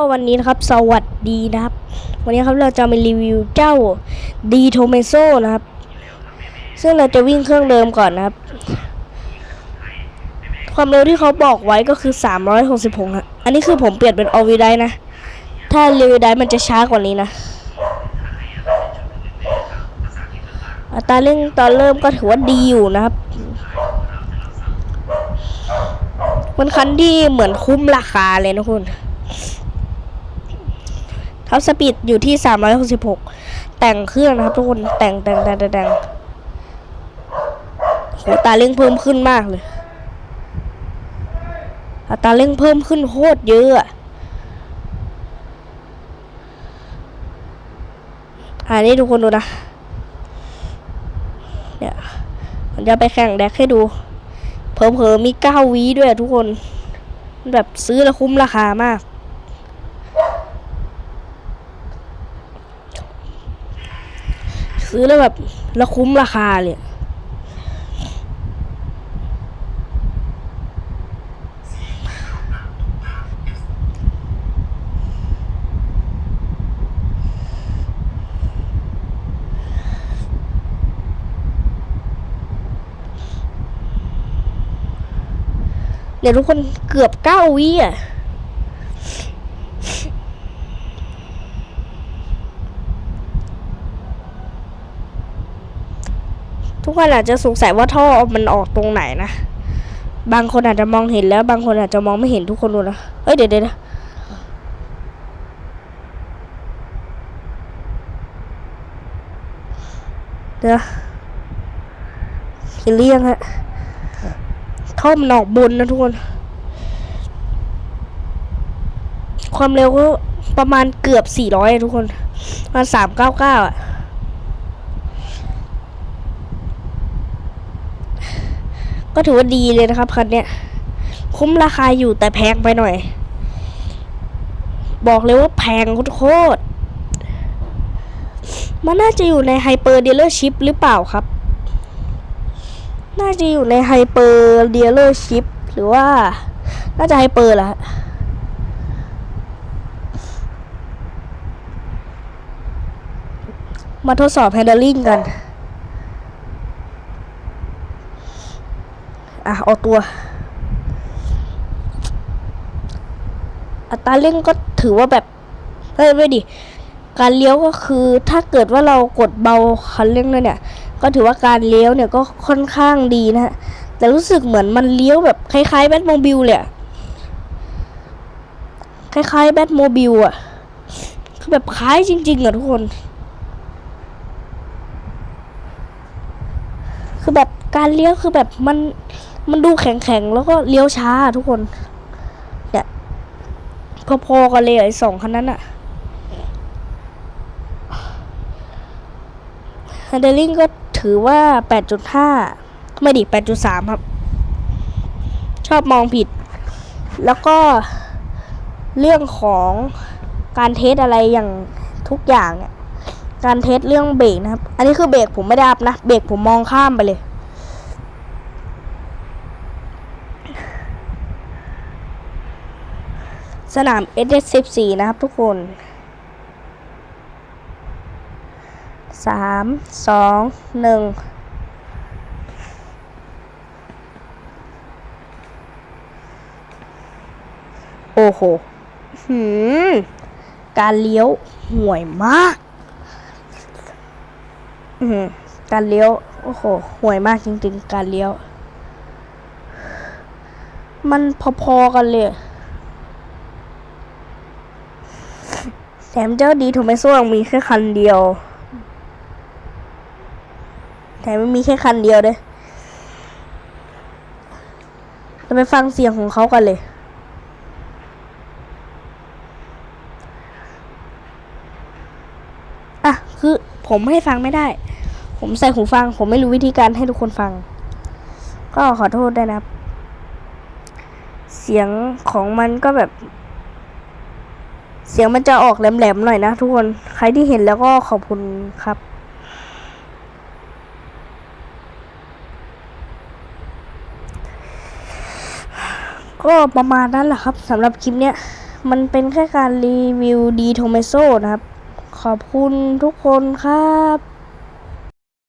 ก็วันนี้นะครับ สวัสดีนะครับ วันนี้ครับเราจะมารีวิวเจ้าดีโทเมโซนะครับ ซึ่งเราจะวิ่งเครื่องเดิมก่อนนะครับ ความเร็วที่เขาบอกไว้ก็คือ 366ครับอันนี้คือผมเปลี่ยนเป็นออวิไดนะ ถ้าเรวิไดมันจะช้ากว่านี้นะ อัตราเร่งตอนเริ่มก็ถือว่าดีอยู่นะครับมันคันที่เหมือนคุ้มราคาเลยนะคุณ ท็อปสปีดอยู่ที่ 366 แต่งเครื่องนะครับทุกคนแต่งแต่งแต่งแต่งแต่งโหตาเร่งเพิ่มขึ้นมากเลยอัตราเร่งเพิ่มขึ้นโคตรเยอะอันนี้ทุกคนดูนะเนี่ยผมจะไปแข่งแดกให้ดูเผลอๆมีเก้าวีด้วยทุกคน แบบซื้อแล้วคุ้มราคามาก ซื้อแล้วแบบแล้วคุ้มราคาเลยเดี๋ยวทุกคนเกือบเก้าวิอะ ทุกคนอาจจะสงสัยว่าท่อมันออกตรงไหนนะ บางคนอาจจะมองเห็นแล้ว บางคนอาจจะมองไม่เห็นทุกคนดูนะเฮ้ยเดี๋ยวเดี๋ยวนะเดี๋ยวเห็นหรือยังฮะท่อมันออกบนนะทุกคน ความเร็วก็ประมาณเกือบ400อะทุกคนประมาณ399อะ ก็ถือว่าดีเลยนะครับคันเนี้ยคุ้มราคาอยู่แต่แพงไปหน่อย บอกเลยว่าแพงโคตรๆมันน่าจะอยู่ในไฮเปอร์เดลเลอร์ชิพหรือเปล่าครับ น่าจะอยู่ในไฮเปอร์เดลเลอร์ชิพหรือว่า น่าจะไฮเปอร์แหละมาทดสอบ handling กัน อะเอาตัว อัตราเร่งก็ถือว่าแบบเฮ้ยไม่ดิ การเลี้ยวก็คือถ้าเกิดว่าเรากดเบาคันเร่งเลยเนี่ย ก็ถือว่าการเลี้ยวเนี่ยก็ค่อนข้างดีนะฮะ แต่รู้สึกเหมือนมันเลี้ยวแบบคล้ายๆแบทโมบิลเลยคล้ายๆแบทโมบิลอะคือแบบคล้ายจริงๆอะทุกคน คือแบบการเลี้ยวคือแบบมัน มันดูแข็งๆ แล้วก็เลี้ยวช้าทุกคน เนี่ยพอๆกันเลยไอ้สองคันนั้นอะฮันเดลลิงก็ถือว่า 8.5 ไม่ดิ 8.3 ครับ ชอบมองผิด แล้วก็เรื่องของการเทสอะไรอย่างทุกอย่างเนี่ยการเทสเรื่องเบรกนะครับ อันนี้คือเบรกผมไม่ได้อัพนะ เบรกผมมองข้ามไปเลย สนาม S14 นะครับทุกคนสามสองหนึ่งโอ้โห หืม การเลี้ยวห่วยมาก อืม การเลี้ยว โอ้โห ห่วยมากจริง ๆ การเลี้ยว มันพอๆกันเลย แถมเจ้าดีโทเมโซยังมีแค่คันเดียว แถมไม่มีแค่คันเดียวด้วยเราไปฟังเสียงของเขากันเลยอะคือผมให้ฟังไม่ได้ ผมใส่หูฟัง ผมไม่รู้วิธีการให้ทุกคนฟัง ก็ขอโทษด้วยนะครับ เสียงของมันก็แบบ เสียงมันจะออกแหลมๆหน่อยนะทุกคน ใครที่เห็นแล้วก็ขอบคุณครับก็ประมาณนั้นแหละครับสำหรับคลิปเนี้ย มันเป็นแค่การรีวิวดีโทเมโซนะครับ ขอบคุณทุกคนครับ